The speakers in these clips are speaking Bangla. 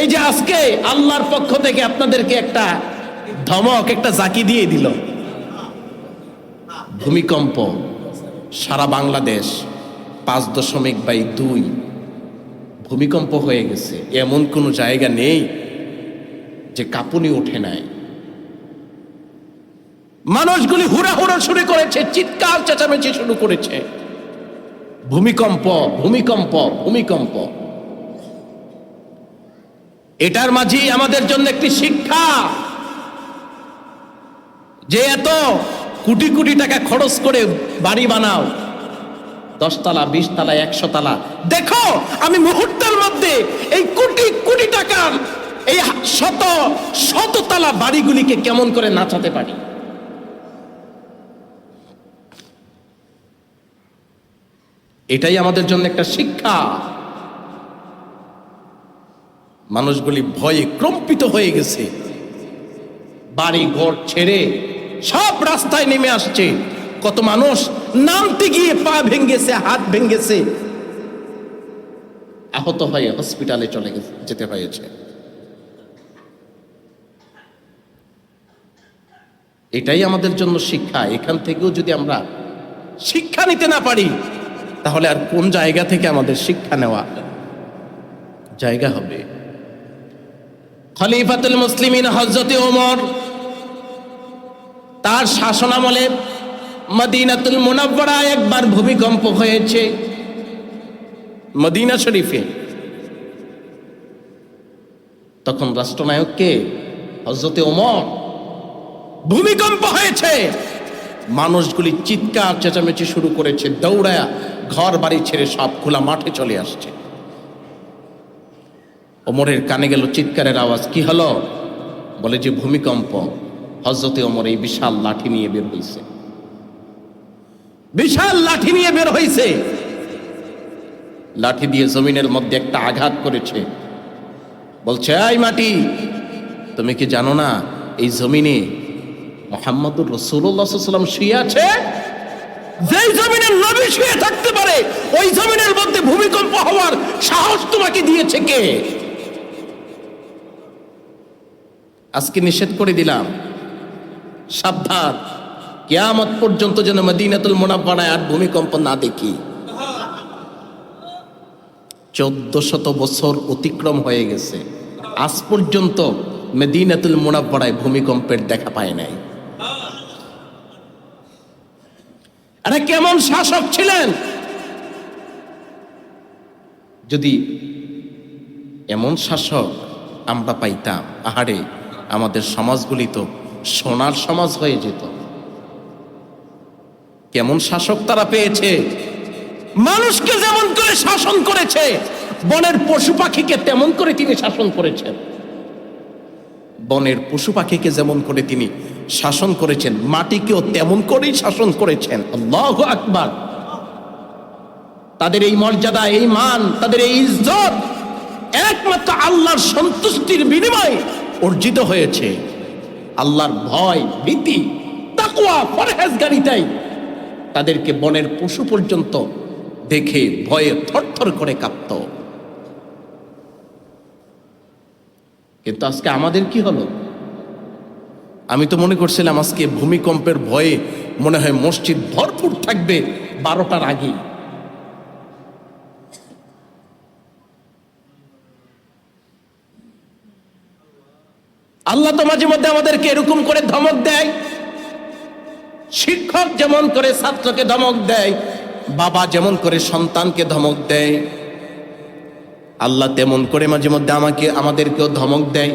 এই যে আজকে আল্লাহর পক্ষ থেকে আপনাদেরকে একটা ধমক, একটা জাকি দিয়ে দিল। ভূমিকম্প সারা বাংলাদেশ পাঁচ দশমিক বাই দুই। ভূমিকম্প হয়ে গেছে। এমন কোনো জায়গা নেই যে কাঁপুনি ওঠে নাই। মানুষগুলি হুড়া হুড়া শুরু করেছে, চিৎকার চেঁচামেচি শুরু করেছে। ভূমিকম্প ভূমিকম্প ভূমিকম্প। এটার মাঝেই আমাদের জন্য একটি শিক্ষা। যে এত কোটি কোটি টাকা খরচ করে বাড়ি বানাও। দশতলা বিশ তলা একশো তালা দেখো, আমি মুহূর্তের মধ্যে এই কোটি কোটি টাকার এই শত শত তলা বাড়িগুলিকে কেমন করে নাচাতে পারি? এটাই আমাদের জন্য একটা শিক্ষা। মানুষগুলি ভয়ে ক্রম্পিত হয়ে গেছে। বাড়ি ঘর ছেড়ে সব রাস্তায় নেমে আসছে। কত মানুষ নামতে গিয়ে পা ভেঙ্গেছে হাত ভেঙ্গেছে আহত হয়ে হসপিটালে চলে যেতে হয়েছে। এটাই আমাদের জন্য শিক্ষা। এখান থেকেও যদি আমরা শিক্ষা নিতে না পারি, তাহলে আর কোন জায়গা থেকে আমাদের শিক্ষা নেওয়া জায়গা হবে? খলিফাতুল মুসলিমিন হজরতে ওমর, তার শাসনামলে মদিনাতুল মুনাব্বরায় একবার ভূমিকম্প হয়েছে। মদিনা শরীফে। তখন রাষ্ট্রনায়ককে হজরতে ওমর, ভূমিকম্প হয়েছে। মানুষগুলি চিৎকার, চেঁচামেচি শুরু করেছে, দৌড়ায়া ঘর বাড়ি ছেড়ে সব খোলা মাঠে চলে আসছে। ওমরের কানে গেল চিৎকারের আওয়াজ, কি হলো? বলে যে ভূমিকম্প। হজরতে ওমর এই বিশাল লাঠি নিয়ে বের হয়েছে বিশাল লাঠি নিয়ে বের হয়েছে লাঠি দিয়ে জমিনের মধ্যে একটা আঘাত করেছে। বলছে আই মাটি, তুমি কি জানো না, এই জমিনে মোহাম্মদুর রসুল্লাহাম শুয়ে আছে? যেই জমিনের নবী শুয়ে থাকতে পারে, ওই জমিনের মধ্যে ভূমিকম্প হওয়ার সাহস তোমাকে দিয়েছে কে? আজকে নিষেধ করে দিলাম। সাবধান। কেয়ামত পর্যন্ত যেন মদিনাতুল মোনাব্বানায় আর ভূমিকম্প না দেখি। চোদ্দ শত বছর অতিক্রম হয়ে গেছে। আজ পর্যন্ত মেদিনাতুল মোনাব্বাড়ায় ভূমিকম্পের দেখা পায় নাই। আরে কেমন শাসক ছিলেন? যদি এমন শাসক আমরা পাইতাম, আহারে আমাদের সমাজগুলি তো সোনার সমাজ হয়ে যেত। কেমন শাসক তারা পেয়েছে? মানুষকে যেমন করে শাসন করেছে, বনের পশু পাখিকে তেমন করে তিনি শাসন করেছেন। বনের পশু পাখিকে যেমন করে তিনি শাসন করেছেন, মাটিকেও তেমন করেই শাসন করেছেন। আল্লাহ আকবার। তাদের এই মর্যাদা, এই মান, তাদের এই ইজ্জত একমাত্র আল্লাহর সন্তুষ্টির বিনিময়ে অর্জিত হয়েছে। আল্লাহর ভয়, ভীতি তাকুয়া তাদেরকে বনের পশু পর্যন্ত দেখে ভয়ে থরথর করে কাঁপত। কিন্তু আজকে আমাদের কি হলো? আমি তো মনে করছিলাম আজকে ভূমিকম্পের ভয়ে মনে হয় মসজিদ ভরপুর থাকবে বারোটার আগে আল্লাহ তো মাঝে মধ্যে আমাদেরকে এরকম করে ধমক দেয়। শিক্ষক যেমন করে ছাত্রকে ধমক দেয়, বাবা যেমন করে সন্তানকে ধমক দেয়, আল্লাহ তেমন করে মাঝে মধ্যে আমাকে, আমাদেরকেও ধমক দেয়।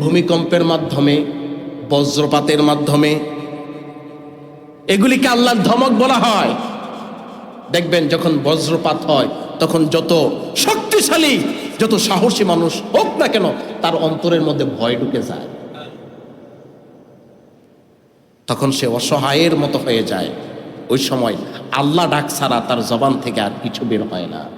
ভূমিকম্পের মাধ্যমে, বজ্রপাতের মাধ্যমে। এগুলিকে আল্লাহর ধমক বলা হয়। দেখবেন যখন বজ্রপাত হয়, তখন যত শক্তিশালী যত সাহসী মানুষ হোক না কেন, তার অন্তরের মধ্যে ভয় ঢুকে যায়। তখন সে অসহায়ের মতো হয়ে যায়। ওই সময় আল্লাহ ডাক ছাড়া তার জবান থেকে আর কিছু বের হয় না।